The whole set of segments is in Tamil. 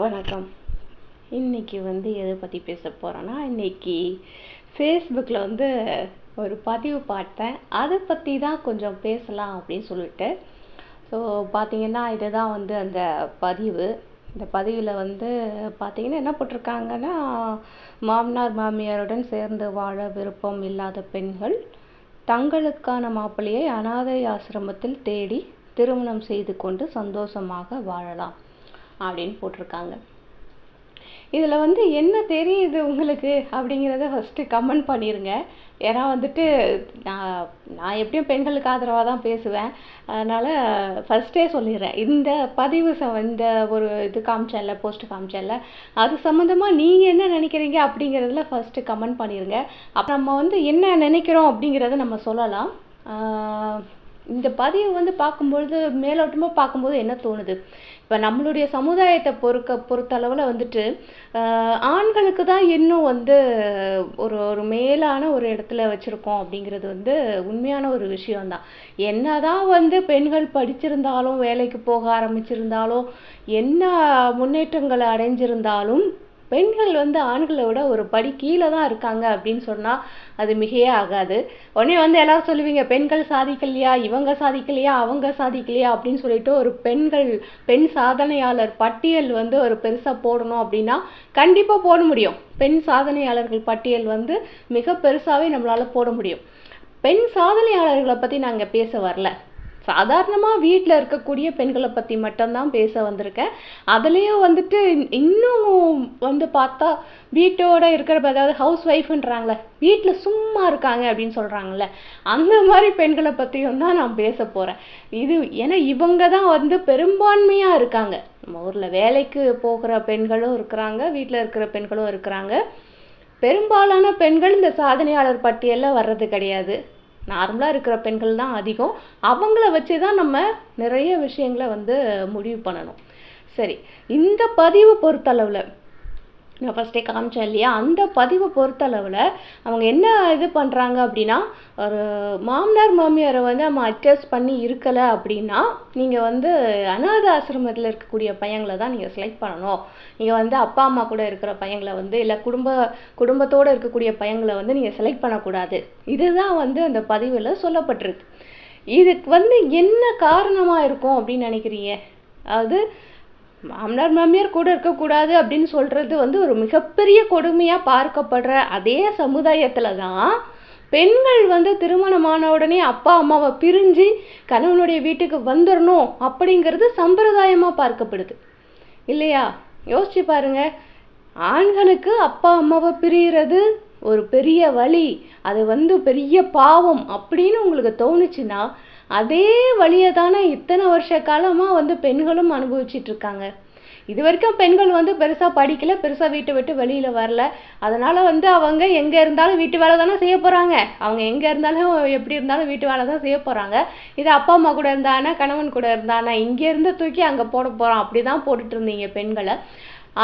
வணக்கம். இன்னைக்கு வந்து எதை பற்றி பேச போகிறேன்னா இன்றைக்கி ஃபேஸ்புக்கில் வந்து ஒரு பதிவு பார்த்தேன். அதை பற்றி தான் கொஞ்சம் பேசலாம் அப்படின்னு சொல்லிட்டு. ஸோ பார்த்தீங்கன்னா இதுதான் வந்து அந்த பதிவு. இந்த பதிவில் வந்து பார்த்தீங்கன்னா என்ன போட்டிருக்காங்கன்னா மாமனார் மாமியாருடன் சேர்ந்து வாழ விருப்பம் இல்லாத பெண்கள் தங்களுக்கான மாப்பிள்ளையை அனாதை ஆசிரமத்தில் தேடி திருமணம் செய்து கொண்டு சந்தோஷமாக வாழலாம். அப்படின்னு போட்டிருக்காங்க. இதில் வந்து என்ன தெரியுது உங்களுக்கு? அப்படிங்கிறத ஃபஸ்ட்டு கமெண்ட் பண்ணிடுங்க ஏன்னா வந்துட்டு நான் நான் எப்படியும் பெண்களுக்கு ஆதரவாக தான் பேசுவேன். அதனால் ஃபஸ்ட்டே சொல்லிடுறேன். இந்த பதிவு ச இந்த ஒரு இது காமிச்சேன்ல போஸ்ட் காமிச்சேன்ல அது சம்மந்தமாக நீங்கள் என்ன நினைக்கிறீங்க அப்படிங்கிறதுல ஃபஸ்ட்டு கமெண்ட் பண்ணிடுங்க அப்போ நம்ம வந்து என்ன நினைக்கிறோம் அப்படிங்கிறத நம்ம சொல்லலாம். இந்த பதிவு வந்து பார்க்கும்பொழுது மேலோட்டமாக பார்க்கும்போது என்ன தோணுது? இப்போ நம்மளுடைய சமுதாயத்தை பொறுக்க பொறுத்தளவில் வந்துட்டு ஆண்களுக்கு தான் இன்னும் வந்து ஒரு ஒரு மேலான ஒரு இடத்துல வச்சுருக்கோம் அப்படிங்கிறது வந்து உண்மையான ஒரு விஷயம்தான். என்னதான் வந்து பெண்கள் படிச்சிருந்தாலும் வேலைக்கு போக ஆரம்பிச்சிருந்தாலும் என்ன முன்னேற்றங்களை அடைஞ்சிருந்தாலும் பெண்கள் வந்து ஆண்களை விட ஒரு படி கீழே தான் இருக்காங்க அப்படின்னு சொன்னால் அது மிகையே ஆகாது. உடனே வந்து எல்லாரும் சொல்லுவீங்க பெண்கள் சாதிக்கலையா? இவங்க சாதிக்கலையா? அவங்க சாதிக்கலையா? அப்படின்னு சொல்லிட்டு ஒரு பெண்கள் பெண் சாதனையாளர் பட்டியல் வந்து ஒரு பெருசாக போடணும் அப்படின்னா கண்டிப்பாக போட முடியும். பெண் சாதனையாளர்கள் பட்டியல் வந்து மிக பெருசாகவே நம்மளால் போட முடியும். பெண் சாதனையாளர்களை பற்றி நாங்கள் பேச வரல. சாதாரணமாக வீட்டில் இருக்கக்கூடிய பெண்களை பற்றி மட்டும்தான் பேச வந்திருக்கேன். அதுலேயும் வந்துட்டு இன்னும் வந்து பார்த்தா வீட்டோட இருக்கிற அதாவது ஹவுஸ் ஒய்ஃப்ன்றாங்களே வீட்டில் சும்மா இருக்காங்க அப்படின்னு சொல்கிறாங்கல்ல அந்த மாதிரி பெண்களை பற்றியும் தான் நான் பேச போகிறேன் இது ஏன்னா இவங்க தான் வந்து பெரும்பான்மையாக இருக்காங்க. நம்ம ஊரில் வேலைக்கு போகிற பெண்களும் இருக்கிறாங்க வீட்டில் இருக்கிற பெண்களும் இருக்கிறாங்க. பெரும்பாலான பெண்கள் இந்த சாதனையாளர் பட்டியலில் வர்றது கிடையாது. நார்மலாக இருக்கிற பெண்கள் தான் அதிகம். அவங்கள வச்சு தான் நம்ம நிறைய விஷயங்களை வந்து முடிவு பண்ணணும். சரி இந்த பதிவு பொறுத்தளவில் நான் ஃபஸ்ட்டே காமிச்சேன் இல்லையா? அந்த பதிவை பொறுத்தளவில் அவங்க என்ன இது பண்ணுறாங்க அப்படின்னா ஒரு மாமனார் மாமியாரை வந்து நம்ம அட்ஜஸ்ட் பண்ணி இருக்கலை அப்படின்னா நீங்கள் வந்து அநாத ஆசிரமத்தில் இருக்கக்கூடிய பையங்களை தான் நீங்கள் செலக்ட் பண்ணணும். நீங்கள் வந்து அப்பா அம்மா கூட இருக்கிற பையங்களை வந்து இல்லை குடும்ப குடும்பத்தோடு இருக்கக்கூடிய பையங்களை வந்து நீங்கள் செலக்ட் பண்ணக்கூடாது. இதுதான் வந்து அந்த பதிவில் சொல்லப்பட்டிருக்கு. இதுக்கு வந்து என்ன காரணமாக இருக்கும் அப்படின்னு நினைக்கிறீங்க? அதாவது மாமனார் மாமியார் கூட இருக்கக்கூடாது அப்படின்னு சொல்கிறது வந்து ஒரு மிகப்பெரிய கொடுமையாக பார்க்கப்படுற அதே சமுதாயத்தில் தான் பெண்கள் வந்து திருமணமான உடனே அப்பா அம்மாவை பிரிஞ்சு கணவனுடைய வீட்டுக்கு வந்துடணும் அப்படிங்கிறது சம்பிரதாயமாக பார்க்கப்படுது. இல்லையா? யோசிச்சு பாருங்க. ஆண்களுக்கு அப்பா அம்மாவை பிரிகிறது ஒரு பெரிய வழி. அது வந்து பெரிய பாவம் அப்படின்னு உங்களுக்கு தோணுச்சுன்னா அதே வழியை தானே இத்தனை வருஷ காலமாக வந்து பெண்களும் அனுபவிச்சிட்டு இருக்காங்க. இது வரைக்கும் பெண்கள் வந்து பெருசாக படிக்கல பெருசாக வீட்டை விட்டு வெளியில் வரல. அதனால் வந்து அவங்க எங்கே இருந்தாலும் வீட்டு வேலை தானே செய்ய போகிறாங்க அவங்க எங்கே இருந்தாலும் எப்படி இருந்தாலும் வீட்டு வேலை தான் செய்ய போகிறாங்க இது அப்பா அம்மா கூட இருந்தானா கணவன் கூட இருந்தானா இங்கேருந்து தூக்கி அங்கே போட போகிறோம் அப்படி தான் போட்டுட்டு இருந்தீங்க பெண்களை.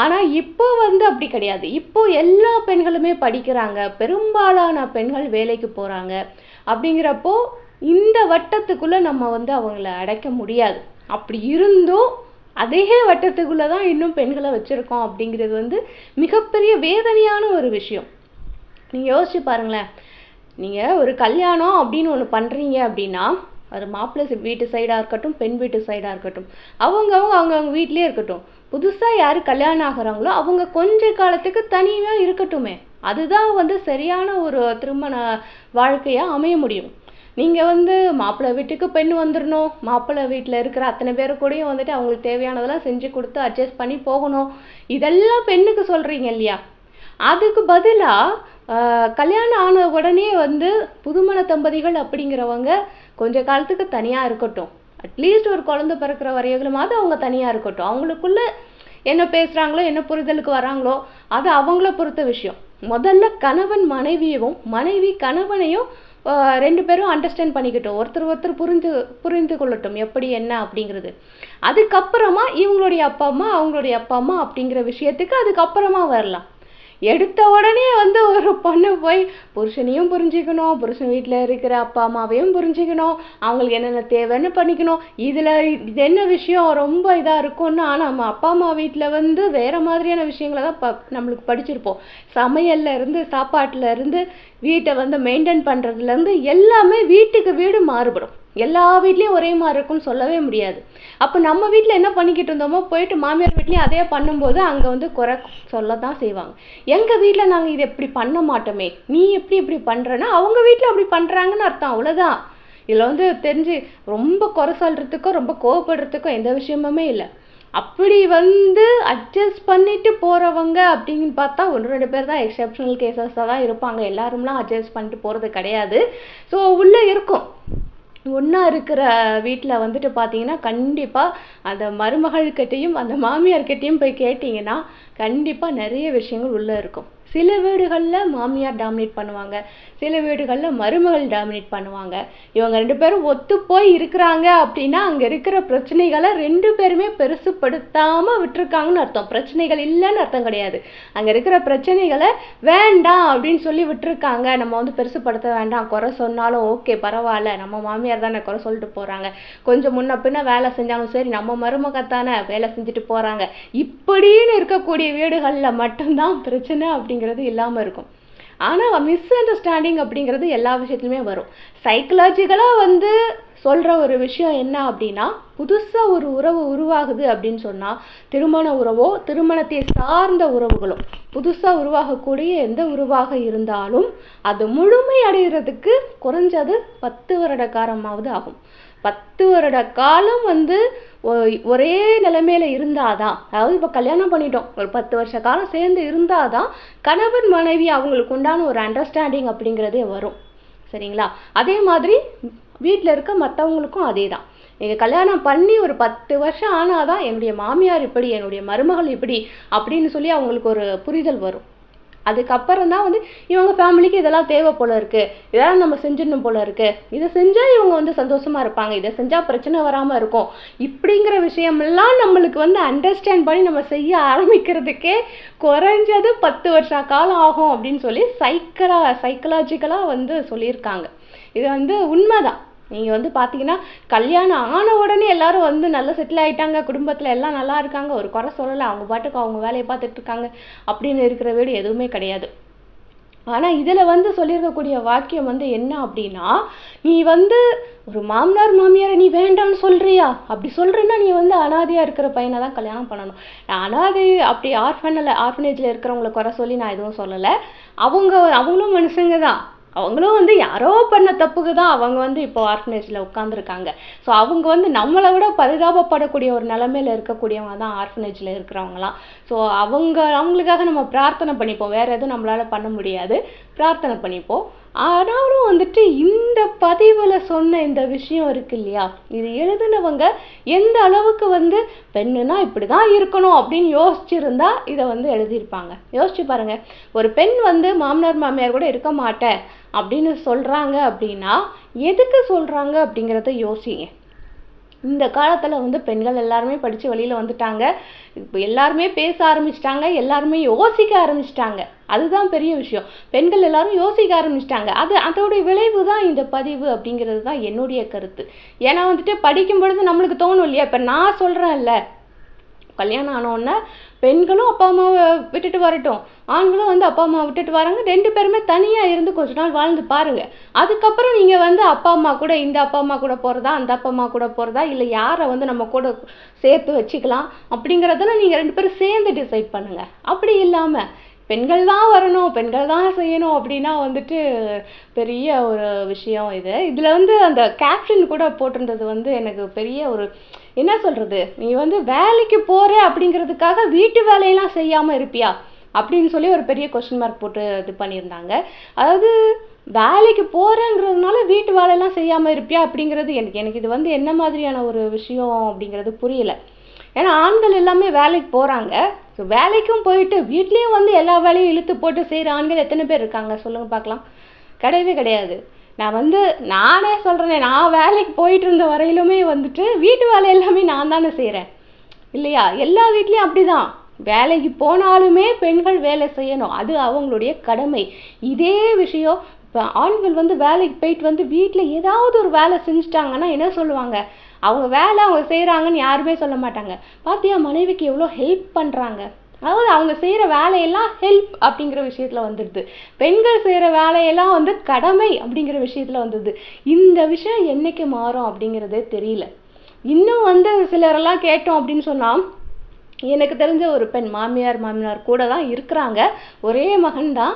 ஆனால் இப்போ வந்து அப்படி கிடையாது. இப்போ எல்லா பெண்களுமே படிக்கிறாங்க. பெரும்பாலான பெண்கள் வேலைக்கு போகிறாங்க அப்படிங்கிறப்போ இந்த வட்டத்துக்குள்ளே நம்ம வந்து அவங்கள அடைக்க முடியாது. அப்படி இருந்தும் அதே வட்டத்துக்குள்ளே தான் இன்னும் பெண்களை வச்சுருக்கோம் அப்படிங்கிறது வந்து மிகப்பெரிய வேதனையான ஒரு விஷயம். நீங்கள் யோசிச்சு பாருங்களேன். நீங்கள் ஒரு கல்யாணம் அப்படின்னு ஒன்று பண்ணுறீங்க அப்படின்னா அது மாப்பிள்ளை வீட்டு சைடாக இருக்கட்டும் பெண் வீட்டு சைடாக இருக்கட்டும் அவங்கவுங்க அவங்கவுங்க வீட்லேயே இருக்கட்டும். புதுசாக யார் கல்யாணம் ஆகுறாங்களோ அவங்க கொஞ்ச காலத்துக்கு தனியாக இருக்கட்டுமே. அதுதான் வந்து சரியான ஒரு திருமண வாழ்க்கையாக அமைய முடியும். நீங்கள் வந்து மாப்பிள்ளை வீட்டுக்கு பெண் வந்துடணும் மாப்பிள்ளை வீட்டில் இருக்கிற அத்தனை பேரு கூடயும் வந்துட்டு அவங்களுக்கு தேவையானதெல்லாம் செஞ்சு கொடுத்து அட்ஜஸ்ட் பண்ணி போகணும். இதெல்லாம் பெண்ணுக்கு சொல்கிறீங்க இல்லையா? அதுக்கு பதிலாக கல்யாணம் ஆன உடனே வந்து புதுமண தம்பதிகள் அப்படிங்கிறவங்க கொஞ்ச காலத்துக்கு தனியாக இருக்கட்டும். அட்லீஸ்ட் ஒரு குழந்தை பிறக்கிற வரையிலுமாவது அவங்க தனியாக இருக்கட்டும். அவங்களுக்குள்ள என்ன பேசுகிறாங்களோ என்ன புரிதலுக்கு வராங்களோ அது அவங்கள பொறுத்த விஷயம். முதல்ல கணவன் மனைவியவும் மனைவி கணவனையும் ரெண்டு பேரும் அண்டர்ஸ்டாண்ட் பண்ணிக்கிட்டோம். ஒருத்தர் ஒருத்தர் புரிந்து புரிந்து கொள்ளட்டும். எப்படி என்ன அப்படிங்கிறது. அதுக்கப்புறமா இவங்களுடைய அப்பா அம்மா அவங்களுடைய அப்பா அம்மா அப்படிங்கிற விஷயத்துக்கு அதுக்கப்புறமா வரலாம். எடுத்த உடனே வந்து ஒரு பொண்ணு போய் புருஷனையும் புரிஞ்சுக்கணும் புருஷன் வீட்டில் இருக்கிற அப்பா அம்மாவையும் புரிஞ்சுக்கணும் அவங்களுக்கு என்னென்ன தேவைன்னு பண்ணிக்கணும். இதில் இது என்ன விஷயம்? ரொம்ப இதாக இருக்கும்னா. நம்ம அப்பா அம்மா வீட்டில் வந்து வேறு மாதிரியான விஷயங்களை தான் ப நம்மளுக்கு படிச்சிருப்போம். சமையல்ல இருந்து சாப்பாட்டில் இருந்து வீட்டை வந்து மெயின்டைன் பண்ணுறதுலேருந்து எல்லாமே வீட்டுக்கு வீடு மாறுபடும். எல்லா வீட்லேயும் ஒரே மாதிரி இருக்கும்னு சொல்லவே முடியாது. அப்போ நம்ம வீட்டில் என்ன பண்ணிக்கிட்டு இருந்தோமோ போயிட்டு மாமியார் வீட்லேயும் அதே பண்ணும்போது அங்கே வந்து குறை சொல்ல தான் செய்வாங்க. எங்கள் வீட்டில் நாங்கள் இதை இப்படி பண்ண மாட்டோமே நீ எப்படி இப்படி பண்ணுறன்னா அவங்க வீட்டில் அப்படி பண்ணுறாங்கன்னு அர்த்தம் அவ்வளோதான் இதில் வந்து தெரிஞ்சு ரொம்ப குறை சொல்கிறதுக்கோ ரொம்ப கோவப்படுறதுக்கோ எந்த விஷயமுமே இல்லை. அப்படி வந்து அட்ஜஸ்ட் பண்ணிட்டு போகிறவங்க அப்படின்னு பார்த்தா ஒன்று ரெண்டு பேர் தான் எக்ஸப்ஷனல் கேசஸாக தான் இருப்பாங்க. எல்லாரும்லாம் அட்ஜஸ்ட் பண்ணிட்டு போகிறது கிடையாது. ஸோ உள்ளே இருக்கும். ஒன்றா இருக்கிற வீட்டில் வந்துட்டு பார்த்தீங்கன்னா கண்டிப்பாக அந்த மருமகள்கிட்டையும் அந்த மாமியார்கிட்டையும் போய் கேட்டிங்கன்னா கண்டிப்பாக நிறைய விஷயங்கள் உள்ளே இருக்கும். சில வீடுகளில் மாமியார் டாமினேட் பண்ணுவாங்க. சில வீடுகளில் மருமகள் டாமினேட் பண்ணுவாங்க. இவங்க ரெண்டு பேரும் ஒத்து போய் இருக்கிறாங்க அப்படின்னா அங்கே இருக்கிற பிரச்சனைகளை ரெண்டு பேருமே பெருசுப்படுத்தாமல் விட்டுருக்காங்கன்னு அர்த்தம். பிரச்சனைகள் இல்லைன்னு அர்த்தம் கிடையாது. அங்கே இருக்கிற பிரச்சனைகளை வேண்டாம் அப்படின்னு சொல்லி விட்டுருக்காங்க. நம்ம வந்து பெருசுப்படுத்த வேண்டாம். குறை சொன்னாலும் ஓகே பரவாயில்ல. நம்ம மாமியார் தானே குறை சொல்லிட்டு போகிறாங்க கொஞ்சம் முன்ன பின்ன வேலை செஞ்சாலும் சரி நம்ம மருமகத்தானே வேலை செஞ்சுட்டு போகிறாங்க இப்படின்னு இருக்கக்கூடிய வீடுகளில் மட்டும்தான் பிரச்சனை அப்படி அப்படிங்கிறது இல்லாமல் இருக்கும். ஆனால் மிஸ் அண்டர்ஸ்டாண்டிங் அப்படிங்கிறது எல்லா விஷயத்துலையுமே வரும். சைக்கலாஜிக்கலாக வந்து சொல்கிற ஒரு விஷயம் என்ன அப்படின்னா புதுசாக ஒரு உறவு உருவாகுது அப்படின்னு சொன்னால் திருமண உறவோ திருமணத்தை சார்ந்த உறவுகளோ புதுசாக உருவாகக்கூடிய எந்த உறவாக இருந்தாலும் அது முழுமை அடைகிறதுக்கு குறைஞ்சது பத்து வருட காலமாவது ஆகும். பத்து வருட காலம் வந்து ஒரே நிலைமையில இருந்தாதான் அதாவது இப்போ கல்யாணம் பண்ணிட்டோம் ஒரு பத்து வருஷ காலம் சேர்ந்து இருந்தாதான் கணவன் மனைவி அவங்களுக்கு உண்டான ஒரு அண்டர்ஸ்டாண்டிங் அப்படிங்கிறதே வரும். சரிங்களா? அதே மாதிரி வீட்டில் இருக்க மற்றவங்களுக்கும் அதே தான் நீங்கள் கல்யாணம் பண்ணி ஒரு பத்து வருஷம் ஆனாதான் என்னுடைய மாமியார் இப்படி என்னுடைய மருமகள் இப்படி அப்படின்னு சொல்லி அவங்களுக்கு ஒரு புரிதல் வரும். அதுக்கப்புறம் தான் வந்து இவங்க ஃபேமிலிக்கு இதெல்லாம் தேவை போல இருக்குது இதெல்லாம் நம்ம செஞ்சிடணும் போல இருக்குது இதை செஞ்சால் இவங்க வந்து சந்தோஷமாக இருப்பாங்க. இதை செஞ்சால் பிரச்சனை வராமல் இருக்கும். இப்படிங்கிற விஷயமெல்லாம் நம்மளுக்கு வந்து அண்டர்ஸ்டாண்ட் பண்ணி நம்ம செய்ய ஆரம்பிக்கிறதுக்கே குறைஞ்சது பத்து வருஷ காலம் ஆகும் அப்படின்னு சொல்லி சைக்கலா சைக்கலாஜிக்கலாக வந்து சொல்லியிருக்காங்க. இது வந்து உண்மைதான். நீங்கள் வந்து பார்த்தீங்கன்னா கல்யாணம் ஆன உடனே எல்லாரும் வந்து நல்லா செட்டில் ஆகிட்டாங்க குடும்பத்தில் எல்லாம் நல்லா இருக்காங்க ஒரு குறை சொல்லலை அவங்க பாட்டுக்கு அவங்க வேலையை பார்த்துட்டு இருக்காங்க அப்படின்னு இருக்கிற வீடு எதுவுமே கிடையாது. ஆனால் இதில் வந்து சொல்லியிருக்கக்கூடிய வாக்கியம் வந்து என்ன அப்படின்னா நீ வந்து ஒரு மாமனார் மாமியாரை நீ வேண்டாம்னு சொல்கிறியா அப்படி சொல்கிறேன்னா நீ வந்து அனாதையாக இருக்கிற பையனை தான் கல்யாணம் பண்ணணும். நான் அனாதை அப்படி ஆர்ஃபனில் ஆர்ஃபனேஜில் இருக்கிறவங்கள குறை சொல்லி நான் எதுவும் சொல்லலை. அவங்க அவங்களும் மனுஷங்க தான். அவங்களும் வந்து யாரோ பண்ண தப்புக்கு தான் அவங்க வந்து இப்போ ஆர்ஃபனேஜில் உட்காந்துருக்காங்க ஸோ அவங்க வந்து நம்மளை விட பரிதாபப்படக்கூடிய ஒரு நிலமையில இருக்கக்கூடியவங்க தான் ஆர்ஃபனேஜில் இருக்கிறவங்களாம். ஸோ அவங்க அவங்களுக்காக நம்ம பிரார்த்தனை பண்ணிப்போம். வேறு எதுவும் நம்மளால பண்ண முடியாது. பிரார்த்தனை பண்ணிப்போம். ஆனாலும் வந்துட்டு இந்த பதிவில் சொன்ன இந்த விஷயம் இருக்கு இல்லையா? இது எழுதுனவங்க எந்த அளவுக்கு வந்து பெண்ணுனா இப்படி தான் இருக்கணும் அப்படின்னு யோசிச்சிருந்தா இதை வந்து எழுதியிருப்பாங்க. யோசிச்சு பாருங்க. ஒரு பெண் வந்து மாமனார் மாமியார் கூட இருக்க மாட்டேன் அப்படின்னு சொல்கிறாங்க அப்படின்னா எதுக்கு சொல்கிறாங்க அப்படிங்கிறத யோசிங்க. இந்த காலத்தில் வந்து பெண்கள் எல்லாருமே படித்து வெளியில் வந்துட்டாங்க. இப்போ எல்லாருமே பேச ஆரம்பிச்சிட்டாங்க எல்லாருமே யோசிக்க ஆரம்பிச்சிட்டாங்க. அதுதான் பெரிய விஷயம். பெண்கள் எல்லாரும் யோசிக்க ஆரம்பிச்சிட்டாங்க. அது அதோடைய விளைவு தான் இந்த பதிவு அப்படிங்கிறது தான் என்னுடைய கருத்து. ஏன்னா வந்துட்டு படிக்கும் பொழுது நம்மளுக்கு தோணும் இல்லையா? இப்போ நான் சொல்கிறேன்ல கல்யாணம் ஆனோடனே பெண்களும் அப்பா அம்மாவை விட்டுட்டு வரட்டும். ஆண்களும் வந்து அப்பா அம்மாவை விட்டுட்டு வராங்க. ரெண்டு பேருமே தனியாக இருந்து கொஞ்ச நாள் வாழ்ந்து பாருங்கள் அதுக்கப்புறம் நீங்கள் வந்து அப்பா அம்மா கூட இந்த அப்பா அம்மா கூட போகிறதா அந்த அப்பா அம்மா கூட போகிறதா இல்லை யாரை வந்து நம்ம கூட சேர்த்து வச்சுக்கலாம் அப்படிங்கிறதெல்லாம் நீங்கள் ரெண்டு பேரும் சேர்ந்து டிசைட் பண்ணுங்கள் அப்படி இல்லாமல் பெண்கள் தான் வரணும் பெண்கள் தான் செய்யணும் அப்படின்னா வந்துட்டு பெரிய ஒரு விஷயம் இது. இதில் வந்து அந்த கேப்ஷன் கூட போட்டிருந்தது வந்து எனக்கு பெரிய ஒரு என்ன சொல்கிறது நீ வந்து வேலைக்கு போகிற அப்படிங்கிறதுக்காக வீட்டு வேலையெல்லாம் செய்யாமல் இருப்பியா? அப்படின்னு சொல்லி ஒரு பெரிய கொஸ்டின் மார்க் போட்டு இது பண்ணியிருந்தாங்க. அதாவது வேலைக்கு போகிறேங்கிறதுனால வீட்டு வேலையெல்லாம் செய்யாமல் இருப்பியா அப்படிங்கிறது எனக்கு எனக்கு இது வந்து என்ன மாதிரியான ஒரு விஷயம் அப்படிங்கிறது புரியல. ஏன்னா ஆண்கள் எல்லாமே வேலைக்கு போகிறாங்க ஸோ வேலைக்கும் போயிட்டு வீட்லேயும் வந்து எல்லா வேலையும் இழுத்து போட்டு செய்கிற ஆண்கள் எத்தனை பேர் இருக்காங்க? சொல்லுங்கள் பார்க்கலாம். கிடையவே கிடையாது. நான் வந்து நானே சொல்கிறேனே நான் வேலைக்கு போயிட்டு இருந்த வரையிலுமே வந்துட்டு வீட்டு வேலை எல்லாமே நான் தானே செய்கிறேன் இல்லையா? எல்லா வீட்லயும் அப்படிதான். வேலைக்கு போனாலுமே பெண்கள் வேலை செய்யணும். அது அவங்களுடைய கடமை. இதே விஷயம் இப்போ ஆண்கள் வந்து வேலைக்கு போயிட்டு வந்து வீட்டில் ஏதாவது ஒரு வேலை செஞ்சுட்டாங்கன்னா என்ன சொல்லுவாங்க? அவங்க வேலை அவங்க செய்கிறாங்கன்னு யாருமே சொல்ல மாட்டாங்க. பார்த்தியா மனைவிக்கு எவ்வளோ ஹெல்ப் பண்ணுறாங்க அதாவது அவங்க செய்கிற வேலையெல்லாம் ஹெல்ப் அப்படிங்கிற விஷயத்தில் வந்துடுது. பெண்கள் செய்கிற வேலையெல்லாம் வந்து கடமை அப்படிங்கிற விஷயத்தில் வந்துடுது. இந்த விஷயம் என்னைக்கு மாறும் அப்படிங்கிறதே தெரியல. இன்னும் வந்து சிலரெல்லாம் கேட்டோம் அப்படின்னு சொன்னால் எனக்கு தெரிஞ்ச ஒரு பெண் மாமியார் மாமனார் கூட தான் இருக்கிறாங்க. ஒரே மகன் தான்.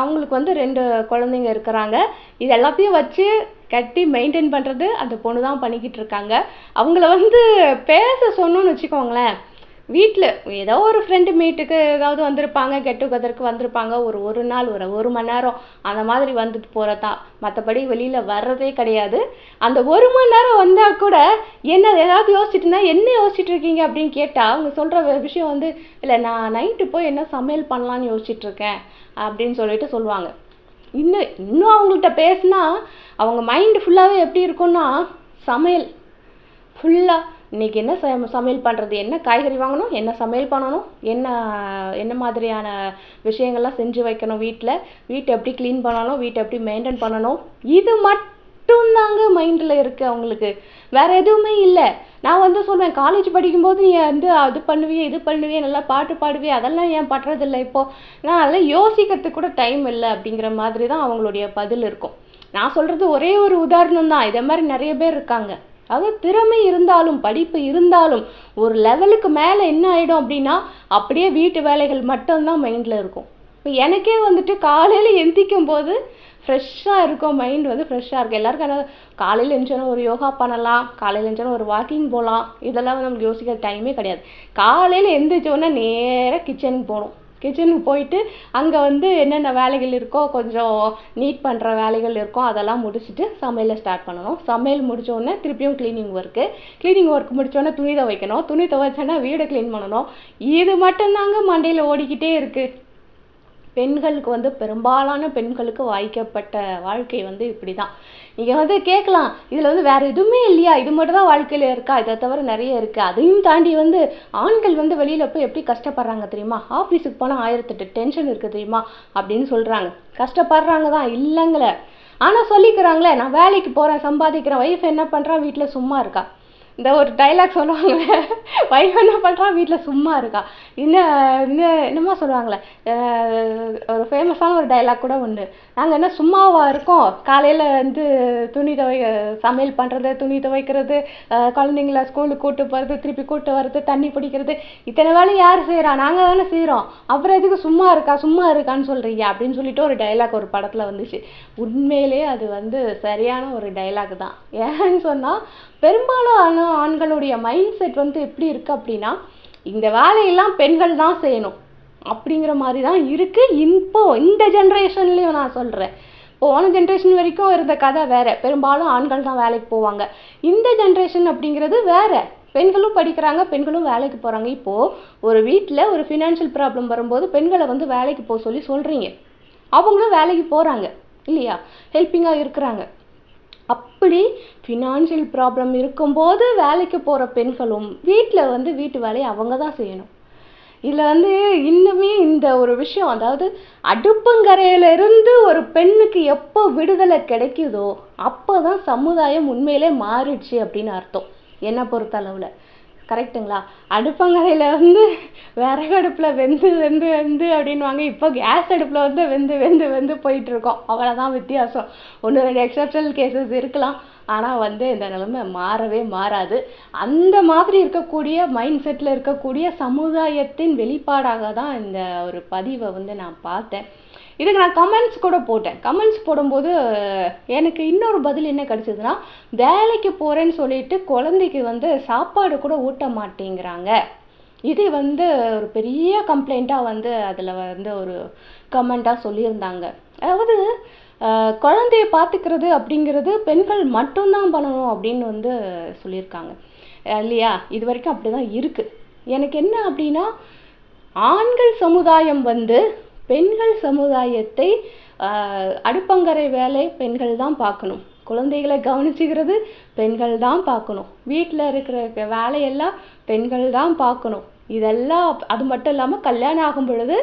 அவங்களுக்கு வந்து ரெண்டு குழந்தைங்க இருக்கிறாங்க. இது எல்லாத்தையும் வச்சு கட்டி மெயின்டைன் பண்ணுறது அந்த பொண்ணு தான் பண்ணிக்கிட்டு இருக்காங்க. அவங்கள வந்து பேச சொன்னோன்னு வச்சுக்கோங்களேன். வீட்டில் ஏதோ ஒரு ஃப்ரெண்டு மீட்டுக்கு ஏதாவது வந்திருப்பாங்க கெட் டுகெதருக்கு வந்திருப்பாங்க ஒரு ஒரு நாள் ஒரு ஒரு மணி நேரம் அந்த மாதிரி வந்துட்டு போகிறதா மற்றபடி வெளியில் வர்றதே கிடையாது. அந்த ஒரு மணி நேரம் வந்தால் கூட என்ன ஏதாவது யோசிச்சுட்டுனா என்ன யோசிச்சுட்டு இருக்கீங்க அப்படின்னு கேட்டால் அவங்க சொல்கிற விஷயம் வந்து இல்லை நான் நைட்டு போய் என்ன சமையல் பண்ணலான்னு யோசிச்சிட்டுருக்கேன் அப்படின்னு சொல்லிட்டு சொல்லுவாங்க. இன்னும் இன்னும் அவங்கள்ட்ட பேசினா அவங்க மைண்டு ஃபுல்லாகவே எப்படி இருக்கும்னா சமையல் ஃபுல்லாக இன்றைக்கி என்ன ச சமையல் பண்ணுறது என்ன காய்கறி வாங்கணும்? என்ன சமையல் பண்ணணும்? என்ன என்ன மாதிரியான விஷயங்கள்லாம் செஞ்சு வைக்கணும் வீட்டில் வீட்டை எப்படி க்ளீன் பண்ணணும்? வீட்டை எப்படி மெயின்டைன் பண்ணணும்? இது மட்டும்தாங்க மைண்டில் இருக்குது அவங்களுக்கு. வேறு எதுவுமே இல்லை. நான் வந்து சொல்வேன் காலேஜ் படிக்கும்போது நீ வந்து அது பண்ணுவியே இது பண்ணுவியே நல்லா பாட்டு பாடுவியே அதெல்லாம் ஏன் பண்ணுறதில்ல இப்போது நான் அதெல்லாம் யோசிக்கிறதுக்கு கூட டைம் இல்லை அப்படிங்கிற மாதிரி தான் அவங்களுடைய பதில் இருக்கும். நான் சொல்கிறது ஒரே ஒரு உதாரணம் தான் இதே மாதிரி நிறைய பேர் இருக்காங்க. அதாவது திறமை இருந்தாலும் படிப்பு இருந்தாலும் ஒரு லெவலுக்கு மேலே என்ன ஆகிடும் அப்படின்னா அப்படியே வீட்டு வேலைகள் மட்டும்தான் மைண்டில் இருக்கும். இப்போ எனக்கே வந்துட்டு காலையில் எந்திக்கும் போது ஃப்ரெஷ்ஷாக இருக்கும் மைண்ட் வந்து ஃப்ரெஷ்ஷாக இருக்கும். எல்லாருக்கும் என்ன காலையில் எழுந்தோன்னே ஒரு யோகா பண்ணலாம் காலையில் எழுந்தோன்னே ஒரு வாக்கிங் போகலாம் இதெல்லாம் வந்து நமக்கு யோசிக்கிற டைமே கிடையாது. காலையில் எழுந்திரிச்சோன்னா நேராக கிச்சனுக்கு போகணும். கிச்சனுக்கு போயிட்டு அங்கே வந்து என்னென்ன வேலைகள் இருக்கோ கொஞ்சம் நீட் பண்ணுற வேலைகள் இருக்கோ அதெல்லாம் முடிச்சுட்டு சமையலை ஸ்டார்ட் பண்ணணும். சமையல் முடித்தோடனே திருப்பியும் க்ளீனிங் ஒர்க்கு க்ளீனிங் ஒர்க் முடித்தோடனே துணி துவைக்கணும். துணி துவைச்சோன்னா வீடை க்ளீன் பண்ணணும். இது மட்டும்தாங்க மண்டையில் ஓடிக்கிட்டே இருக்குது பெண்களுக்கு வந்து பெரும்பாலான பெண்களுக்கு வாய்க்கப்பட்ட வாழ்க்கை வந்து இப்படி தான் நீங்கள் வந்து கேட்கலாம் இதில் வந்து வேறு எதுவுமே இல்லையா? இது மட்டும் தான் வாழ்க்கையில் இருக்கா? இதை தவிர நிறைய இருக்குது அதையும் தாண்டி வந்து ஆண்கள் வந்து வெளியில் போய் எப்படி கஷ்டப்படுறாங்க தெரியுமா? ஆஃபீஸுக்கு போனால் ஆயிரத்தெட்டு டென்ஷன் இருக்குது தெரியுமா? அப்படின்னு சொல்கிறாங்க கஷ்டப்படுறாங்க தான் இல்லைங்களே. ஆனால் சொல்லிக்கிறாங்களே நான் வேலைக்கு போகிறேன் சம்பாதிக்கிறேன் ஒய்ஃப் என்ன பண்ணுறான் வீட்டில் சும்மா இருக்கா? இந்த ஒரு டைலாக் சொல்லுவாங்களே ஒய்ஃப் என்ன பண்ணுறா வீட்டில் சும்மா இருக்கா. என்ன இன்னும் என்னமோ சொல்லுவாங்களே? ஒரு ஃபேமஸான ஒரு டைலாக் கூட உண்டு. நாங்கள் என்ன சும்மாவா இருக்கோம்? காலையில் வந்து துணி துவை சமையல் பண்ணுறது துணி துவைக்கிறது குழந்தைங்கள ஸ்கூலுக்கு கூட்டு போகிறது திருப்பி கூட்டு வர்றது தண்ணி பிடிக்கிறது இத்தனை வேலை யார் செய்கிறா நாங்கள் தானே செய்கிறோம் அப்புறம் எதுக்கு சும்மா இருக்கா? சும்மா இருக்கான்னு சொல்கிறீங்க அப்படின்னு சொல்லிட்டு ஒரு டைலாக் ஒரு படத்தில் வந்துச்சு. உண்மையிலே அது வந்து சரியான ஒரு டைலாக் தான். ஏன்னு சொன்னால் பெரும்பாலான ஆண்களுடைய மைண்ட் செட் வந்து எப்படி இருக்குது அப்படின்னா இந்த வேலையெல்லாம் பெண்கள் தான் செய்யணும் அப்படிங்கிற மாதிரி தான் இருக்குது இப்போ இந்த ஜென்ரேஷன்லேயும் நான் சொல்கிறேன் போன ஜென்ரேஷன் வரைக்கும் இருந்த கதை வேறு. பெரும்பாலும் ஆண்கள் தான் வேலைக்கு போவாங்க. இந்த ஜென்ரேஷன் அப்படிங்கிறது வேறு. பெண்களும் படிக்கிறாங்க பெண்களும் வேலைக்கு போகிறாங்க இப்போது ஒரு வீட்டில் ஒரு ஃபினான்ஷியல் ப்ராப்ளம் வரும்போது பெண்களை வந்து வேலைக்கு போக சொல்லி சொல்கிறீங்க அவங்களும் வேலைக்கு போகிறாங்க இல்லையா? ஹெல்ப்பிங்காக இருக்கிறாங்க. அப்படி ஃபினான்ஷியல் ப்ராப்ளம் இருக்கும்போது வேலைக்கு போகிற பெண்களும் வீட்டில் வந்து வீட்டு வேலையை அவங்க தான் செய்யணும். இதில் வந்து இன்னுமே இந்த ஒரு விஷயம் அதாவது அடுப்பங்கரையிலிருந்து ஒரு பெண்ணுக்கு எப்போ விடுதலை கிடைக்குதோ அப்போ தான் சமுதாயம் உண்மையிலே மாறிடுச்சு அப்படின்னு அர்த்தம். என்னை பொறுத்தளவில். கரெக்ட்டுங்களா? அடுப்பங்கரையில் வந்து விறகு அடுப்பில் வெந்து வெந்து வெந்து அப்படின்வாங்க இப்போ கேஸ் அடுப்பில் வந்து வெந்து வெந்து வெந்து போயிட்டுருக்கோம். அவ்வளோதான் வித்தியாசம். ஒன்று ரெண்டு எக்ஸப்ஷனல் கேசஸ் இருக்கலாம். ஆனால் வந்து இந்த நிலைமை மாறவே மாறாது. அந்த மாதிரி இருக்கக்கூடிய மைண்ட் செட்டில் இருக்கக்கூடிய சமுதாயத்தின் வெளிப்பாடாக தான் இந்த ஒரு பதிவை வந்து நான் பார்த்தேன். இதுக்கு நான் கமெண்ட்ஸ் கூட போட்டேன். கமெண்ட்ஸ் போடும்போது எனக்கு இன்னொரு பதில் என்ன கிடச்சிதுன்னா வேலைக்கு போகிறேன்னு சொல்லிட்டு குழந்தைக்கு வந்து சாப்பாடு கூட ஊட்ட மாட்டேங்கிறாங்க. இது வந்து ஒரு பெரிய கம்ப்ளைண்ட்டாக வந்து அதில் வந்து ஒரு கமெண்ட்டாக சொல்லியிருந்தாங்க. அதாவது குழந்தைய பார்த்துக்கிறது அப்படிங்கிறது பெண்கள் மட்டும்தான் பண்ணணும் அப்படின்னு வந்து சொல்லியிருக்காங்க. இல்லையா? இது வரைக்கும் அப்படி தான் இருக்குது எனக்கு என்ன அப்படின்னா ஆண்கள் சமுதாயம் வந்து பெண்கள் சமுதாயத்தை அடுப்பங்கரை வேலை பெண்கள் தான் பார்க்கணும். குழந்தைகளை கவனிச்சுக்கிறது பெண்கள் தான் பார்க்கணும். வீட்டில் இருக்கிற வேலையெல்லாம் பெண்கள் தான் பார்க்கணும். இதெல்லாம் அது மட்டும் இல்லாமல் கல்யாணம் ஆகும் பொழுது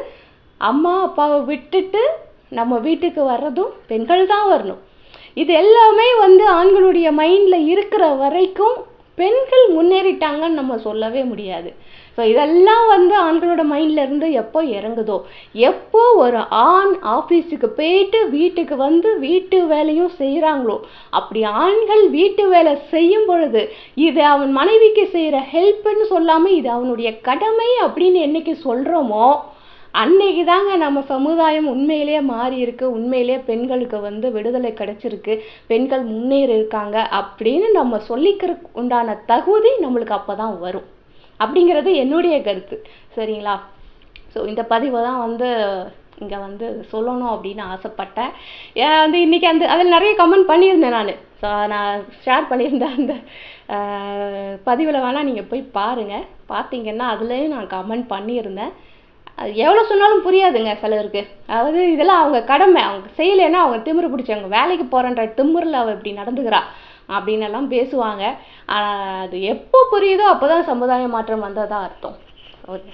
அம்மா அப்பாவை விட்டுட்டு நம்ம வீட்டுக்கு வர்றதும் பெண்கள் தான் வரணும். இது எல்லாமே வந்து ஆண்களுடைய மைண்டில் இருக்கிற வரைக்கும் பெண்கள் முன்னேறிட்டாங்கன்னு நம்ம சொல்லவே முடியாது. ஸோ இதெல்லாம் வந்து ஆண்களோட மைண்ட்லேருந்து எப்போ இறங்குதோ? எப்போ ஒரு ஆண் ஆஃபீஸுக்கு போயிட்டு வீட்டுக்கு வந்து வீட்டு வேலையும் செய்கிறாங்களோ அப்படி ஆண்கள் வீட்டு வேலை செய்யும் பொழுது இது அவன் மனைவிக்கு செய்கிற ஹெல்ப்னு சொல்லாமல் இது அவனுடைய கடமை அப்படின்னு என்னைக்கு சொல்கிறோமோ அன்னைக்கு தாங்க நம்ம சமுதாயம் உண்மையிலேயே மாறி இருக்கு. உண்மையிலேயே பெண்களுக்கு வந்து விடுதலை கிடைச்சிருக்கு. பெண்கள் முன்னேறி இருக்காங்க அப்படின்னு நம்ம சொல்லிக்கிறதுக்கு உண்டான தகுதி நம்மளுக்கு அப்போ தான் வரும். அப்படிங்கிறது என்னுடைய கருத்து. சரிங்களா? ஸோ இந்த பதிவை தான் வந்து இங்கே வந்து சொல்லணும் அப்படின்னு ஆசைப்பட்டேன். ஏன் வந்து இன்றைக்கி அந்த அதில் நிறைய கமெண்ட் பண்ணியிருந்தேன் நான். ஸோ நான் ஷேர் பண்ணியிருந்தேன் அந்த பதிவில் வேணால் நீங்கள் போய் பாருங்கள் பார்த்தீங்கன்னா அதுலேயும் நான் கமெண்ட் பண்ணியிருந்தேன். அது எவ்வளோ சொன்னாலும் புரியாதுங்க சிலருக்கு. அதாவது இதெல்லாம் அவங்க கடமை. அவங்க செய்யலைன்னா அவங்க திமிரு பிடிச்சவங்க வேலைக்கு போகிறன்ற திமிரில் அவள் இப்படி நடந்துக்கிறா. அப்படின்னு எல்லாம் பேசுவாங்க அது எப்போ புரியுதோ அப்போ தான் சமுதாய மாற்றம் வந்ததா அர்த்தம்.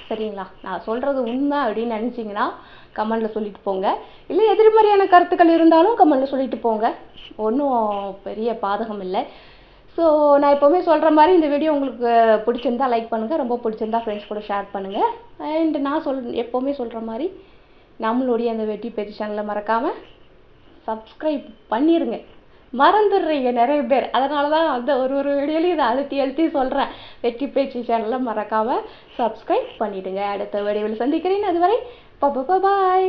சரிங்களா. நான் சொல்கிறது உண்மை அப்படின்னு நினச்சிங்கன்னா கமெண்டில் சொல்லிட்டு போங்க. இல்லை எதிர்மறையான கருத்துக்கள் இருந்தாலும் கமெண்டில் சொல்லிட்டு போங்க. ஒன்றும் பெரிய பாதகம் இல்லை. ஸோ நான் எப்போவுமே சொல்கிற மாதிரி இந்த வீடியோ உங்களுக்கு பிடிச்சிருந்தா லைக் பண்ணுங்கள் ரொம்ப பிடிச்சிருந்தா ஃப்ரெண்ட்ஸ் கூட ஷேர் பண்ணுங்கள் அண்ட் நான் சொல் எப்போவுமே சொல்கிற மாதிரி நம்மளுடைய அந்த வெட்டி பேச்சு சேனலை மறக்காமல் சப்ஸ்கிரைப் பண்ணிடுங்க மறந்துடுறீங்க நிறைய பேர். அதனால தான் அந்த ஒரு ஒரு வீடியோலையும் இதை அழுத்தி அழுத்தி சொல்கிறேன் வெற்றி பேச்சு சேனலை மறக்காமல் சப்ஸ்கிரைப் பண்ணிவிடுங்க அடுத்த வீடியோவில் சந்திக்கிறேன். அதுவரை பாய்